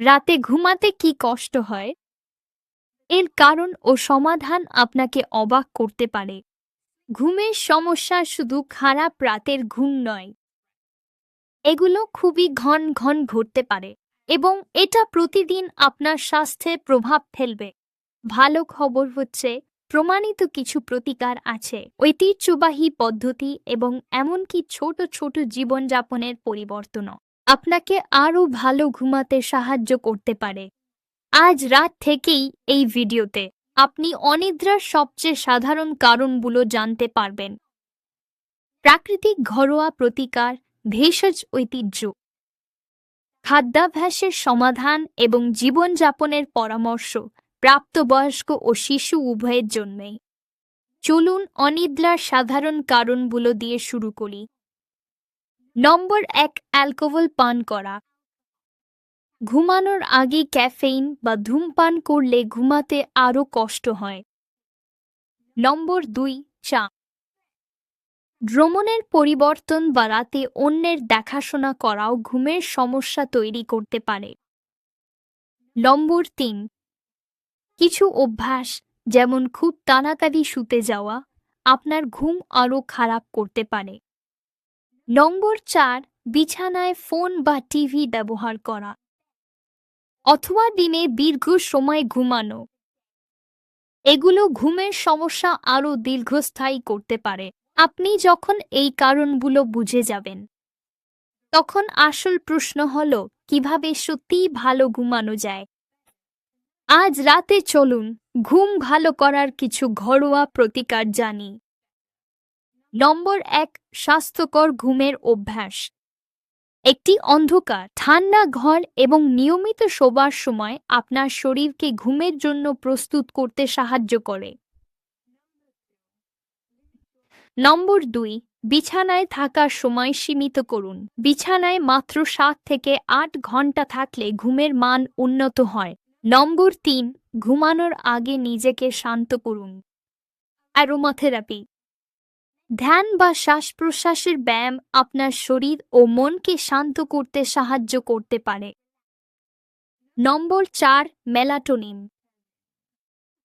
রাতে ঘুমাতে কি কষ্ট হয়? এর কারণ ও সমাধান আপনাকে অবাক করতে পারে। ঘুমের সমস্যা শুধু খারাপ রাতের ঘুম নয়, এগুলো খুবই ঘন ঘন ঘটতে পারে এবং এটা প্রতিদিন আপনার স্বাস্থ্যে প্রভাব ফেলবে। ভালো খবর হচ্ছে, প্রমাণিত কিছু প্রতিকার আছে, ঐতিহ্যবাহী পদ্ধতি এবং এমনকি ছোট ছোট জীবনযাপনের পরিবর্তনও। আপনাকে আরও ভালো ঘুমাতে সাহায্য করতে পারে। আজ রাত থেকেই এই ভিডিওতে আপনি অনিদ্রার সবচেয়ে সাধারণ কারণগুলো জানতে পারবেন। প্রাকৃতিক ঘরোয়া প্রতিকার, ভেষজ ঐতিহ্য, খাদ্যাভ্যাসের সমাধান এবং জীবনযাপনের পরামর্শ প্রাপ্তবয়স্ক ও শিশু উভয়ের জন্যই। চলুন অনিদ্রার সাধারণ কারণগুলো দিয়ে শুরু করি। নম্বর এক, অ্যালকোহল পান করা। ঘুমানোর আগে ক্যাফেইন বা ধূমপান করলে ঘুমাতে আরও কষ্ট হয়। নম্বর দুই, চা। ভ্রমণের পরিবর্তন বা রাতে অন্যের দেখাশোনা করাও ঘুমের সমস্যা তৈরি করতে পারে। নম্বর তিন, কিছু অভ্যাস যেমন খুব তাড়াতাড়ি শুতে যাওয়া, আপনার ঘুম আরও খারাপ করতে পারে। নম্বর চার, বিছানায় ফোন বা টিভি ব্যবহার করা। অথবা দিনে দীর্ঘ সময় ঘুমানো। এগুলো ঘুমের সমস্যা আরও দীর্ঘস্থায়ী করতে পারে। আপনি যখন এই কারণগুলো বুঝে যাবেন, তখন আসল প্রশ্ন হল, কীভাবে সত্যিই ভালো ঘুমানো যায়? আজ রাতে চলুন, ঘুম ভালো করার কিছু ঘরোয়া প্রতিকার জানি। নম্বর এক, স্বাস্থ্যকর ঘুমের অভ্যাস। একটি অন্ধকার, ঠান্ডা ঘর এবং নিয়মিত শোবার সময় আপনার শরীরকে ঘুমের জন্য প্রস্তুত করতে সাহায্য করে। নম্বর দুই, বিছানায় থাকার সময় সীমিত করুন। বিছানায় মাত্র সাত থেকে আট ঘণ্টা থাকলে ঘুমের মান উন্নত হয়। নম্বর তিন, ঘুমানোর আগে নিজেকে শান্ত করুন। অ্যারোমাথেরাপি। ধ্যান বা শ্বাস প্রশ্বাসের ব্যায়াম আপনার শরীর ও মনকে শান্ত করতে সাহায্য করতে পারে। নম্বর চার, মেলাটোনিন।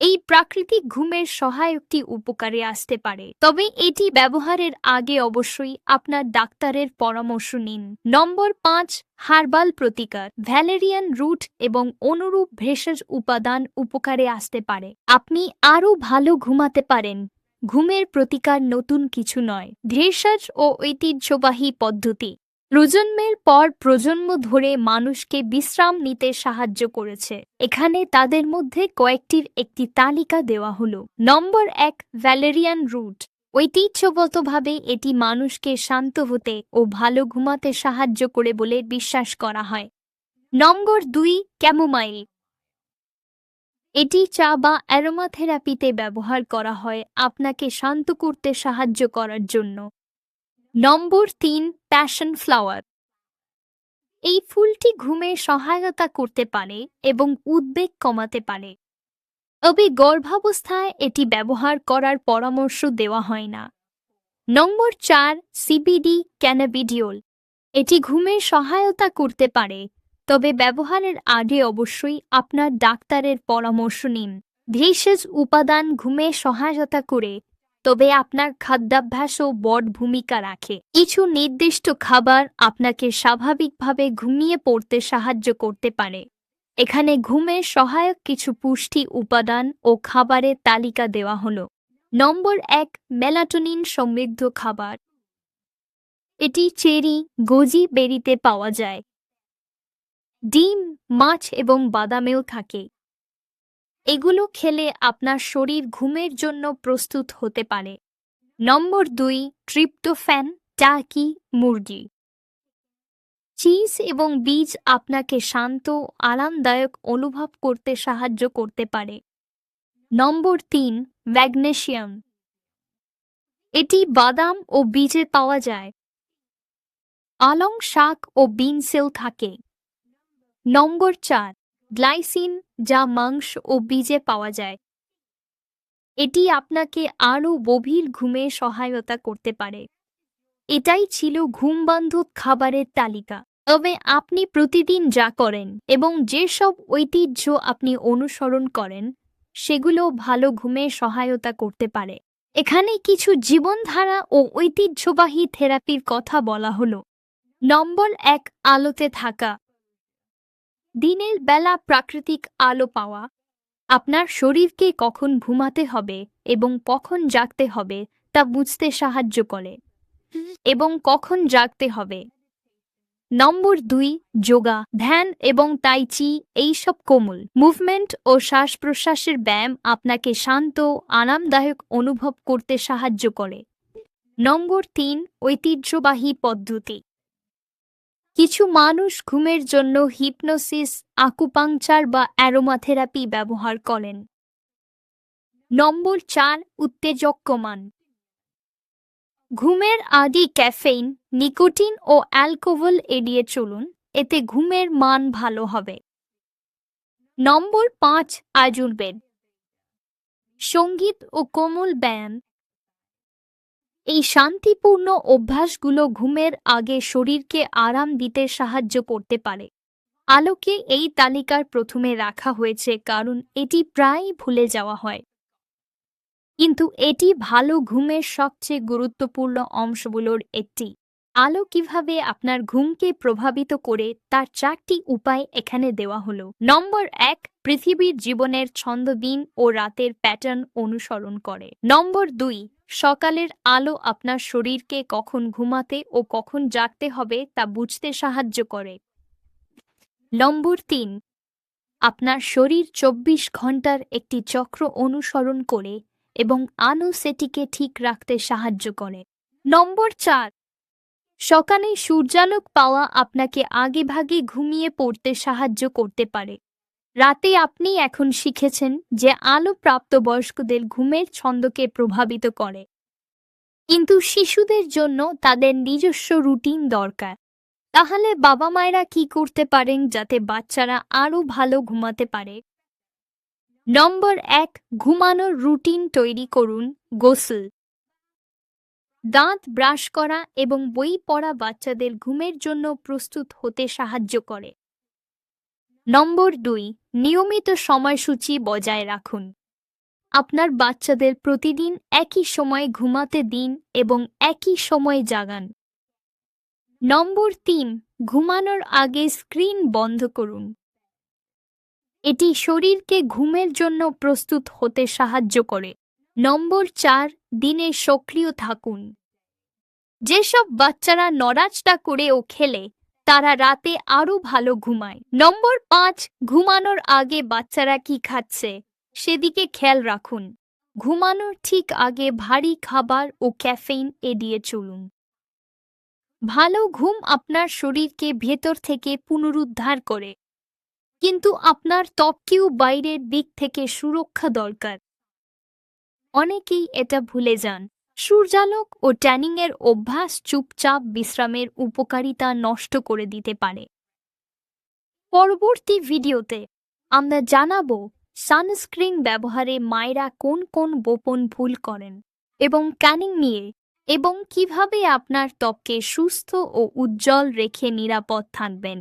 এই প্রাকৃতিক ঘুমের সহায়কটি উপকারে আসতে পারে। তবে এটি ব্যবহারের আগে অবশ্যই আপনার ডাক্তারের পরামর্শ নিন। নম্বর পাঁচ, হার্বাল প্রতিকার। ভ্যালেরিয়ান রুট এবং অনুরূপ ভেষজ উপাদান উপকারে আসতে পারে। আপনি আরও ভালো ঘুমাতে পারেন। ঘুমের প্রতিকার নতুন কিছু নয়। ভেষজ ও ঐতিহ্যবাহী পদ্ধতি। প্রজন্মের পর প্রজন্ম ধরে মানুষকে বিশ্রাম নিতে সাহায্য করেছে। এখানে তাদের মধ্যে কয়েকটির একটি তালিকা দেওয়া হলো। নম্বর এক, ভ্যালেরিয়ান রুট। ঐতিহ্যগতভাবে এটি মানুষকে শান্ত হতে ও ভালো ঘুমাতে সাহায্য করে বলে বিশ্বাস করা হয়। নম্বর দুই, ক্যামোমাইল। এটি চা বা অ্যারোমাথেরাপিতে ব্যবহার করা হয় আপনাকে শান্ত করতে সাহায্য করার জন্য। নম্বর তিন, প্যাশন ফ্লাওয়ার। এই ফুলটি ঘুমে সহায়তা করতে পারে এবং উদ্বেগ কমাতে পারে। তবে গর্ভাবস্থায় এটি ব্যবহার করার পরামর্শ দেওয়া হয় না। নম্বর চার, সিবিডি ক্যানাবিডিওল। এটি ঘুমে সহায়তা করতে পারে তবে ব্যবহারের আগে অবশ্যই আপনার ডাক্তারের পরামর্শ নিন। ভেষজ উপাদান ঘুমে সহায়তা করে, তবে আপনার খাদ্যাভ্যাসও বড় ভূমিকা রাখে। কিছু নির্দিষ্ট খাবার আপনাকে স্বাভাবিকভাবে ঘুমিয়ে পড়তে সাহায্য করতে পারে। এখানে ঘুমের সহায়ক কিছু পুষ্টি উপাদান ও খাবারের তালিকা দেওয়া হলো। নম্বর এক, মেলাটোনিন সমৃদ্ধ খাবার। এটি চেরি, গোজি বেরিতে পাওয়া যায়। ডিম, মাছ এবং বাদামেও থাকে। এগুলো খেলে আপনার শরীর ঘুমের জন্য প্রস্তুত হতে পারে। নম্বর দুই, ট্রিপ্টোফ্যান টাকি মুরগি। চিজ এবং বীজ আপনাকে শান্ত, আরামদায়ক অনুভব করতে সাহায্য করতে পারে। নম্বর তিন, ম্যাগনেশিয়াম। এটি বাদাম ও বীজে পাওয়া যায়। আলং শাক ও বিনসেও থাকে। নম্বর চার, গ্লাইসিন যা মাংস ও বীজে পাওয়া যায়। এটি আপনাকে আরও গভীর ঘুমে সহায়তা করতে পারে। এটাই ছিল ঘুমবান্ধব খাবারের তালিকা। তবে আপনি প্রতিদিন যা করেন এবং যেসব ঐতিহ্য আপনি অনুসরণ করেন, সেগুলো ভালো ঘুমে সহায়তা করতে পারে। এখানে কিছু জীবনধারা ও ঐতিহ্যবাহী থেরাপির কথা বলা হলো। নম্বর এক, আলোতে থাকা। দিনের বেলা প্রাকৃতিক আলো পাওয়া। আপনার শরীরকে কখন ঘুমাতে হবে এবং কখন জাগতে হবে তা বুঝতে সাহায্য করে এবং কখন জাগতে হবে। নম্বর দুই, যোগা, ধ্যান এবং তাইচি এইসব কোমল। মুভমেন্ট ও শ্বাস প্রশ্বাসের ব্যায়াম আপনাকে শান্ত, আরামদায়ক অনুভব করতে সাহায্য করে। নম্বর তিন, ঐতিহ্যবাহী পদ্ধতি। কিছু মানুষ ঘুমের জন্য হিপনোসিস আকুপাংচার বা অ্যারোমাথেরাপি ব্যবহার করেন। নম্বর চার উত্তেজক কমান ঘুমের আদি ক্যাফেইন, নিকোটিন ও অ্যালকোহল এড়িয়ে চলুন, এতে ঘুমের মান ভালো হবে। নম্বর পাঁচ আজুর্বেদ সংগীত ও কোমল ব্যায়াম এই শান্তিপূর্ণ অভ্যাসগুলো ঘুমের আগে শরীরকে আরাম দিতে সাহায্য করতে পারে। আলোকে এই তালিকার প্রথমে রাখা হয়েছে, কারণ এটি প্রায়ই ভুলে যাওয়া হয়। কিন্তু এটি ভালো ঘুমের সবচেয়ে গুরুত্বপূর্ণ অংশগুলোর একটি। আলো কীভাবে আপনার ঘুমকে প্রভাবিত করে, তার চারটি উপায় এখানে দেওয়া হলো। নম্বর এক, পৃথিবীর জীবনের ছন্দ দিন ও রাতের প্যাটার্ন অনুসরণ করে। নম্বর দুই সকালের আলো আপনার শরীরকে কখন ঘুমাতে ও কখন জাগতে হবে তা বুঝতে সাহায্য করে। নম্বর তিন, আপনার শরীর চব্বিশ ঘণ্টার একটি চক্র অনুসরণ করে এবং আনু সেটিকে ঠিক রাখতে সাহায্য করে। নম্বর চার, সকালে সূর্যালোক পাওয়া আপনাকে আগেভাগে ঘুমিয়ে পড়তে সাহায্য করতে পারে। রাতে আপনি এখন শিখেছেন যে আলো প্রাপ্তবয়স্কদের ঘুমের ছন্দকে প্রভাবিত করে। কিন্তু শিশুদের জন্য তাদের নিজস্ব রুটিন দরকার। তাহলে বাবা মায়েরা কি করতে পারেন যাতে বাচ্চারা আরও ভালো ঘুমাতে পারে? নম্বর এক, ঘুমানোর রুটিন তৈরি করুন, গোসল। দাঁত ব্রাশ করা এবং বই পড়া বাচ্চাদের ঘুমের জন্য প্রস্তুত হতে সাহায্য করে। নম্বর দুই নিয়মিত সময়সূচি বজায় রাখুন। আপনার বাচ্চাদের প্রতিদিন একই সময় ঘুমাতে দিন এবং একই সময় জাগান। নম্বর তিন, ঘুমানোর আগে স্ক্রিন বন্ধ করুন। এটি শরীরকে ঘুমের জন্য প্রস্তুত হতে সাহায্য করে। নম্বর চার, দিনে সক্রিয় থাকুন। যেসব বাচ্চারা নড়াচড়া করে ও খেলে তারা রাতে আরও ভালো ঘুমায়। নম্বর পাঁচ, ঘুমানোর আগে বাচ্চারা কি খাচ্ছে? সেদিকে খেয়াল রাখুন। ঘুমানোর ঠিক আগে ভারী খাবার ও ক্যাফেইন এড়িয়ে চলুন। ভালো ঘুম আপনার শরীরকে ভেতর থেকে পুনরুদ্ধার করে। কিন্তু আপনার ত্বককেও বাইরের দিক থেকে সুরক্ষা দরকার। অনেকেই এটা ভুলে যান। সূর্যালোক ও ট্যানিংয়ের অভ্যাস চুপচাপ বিশ্রামের উপকারিতা নষ্ট করে দিতে পারে। পরবর্তী ভিডিওতে আমরা জানাব সানস্ক্রিন ব্যবহারে মায়েরা কোন কোন গোপন ভুল করেন এবং ক্যানিং নিয়ে এবং কীভাবে আপনার ত্বককে সুস্থ ও উজ্জ্বল রেখে নিরাপদ থাকবেন।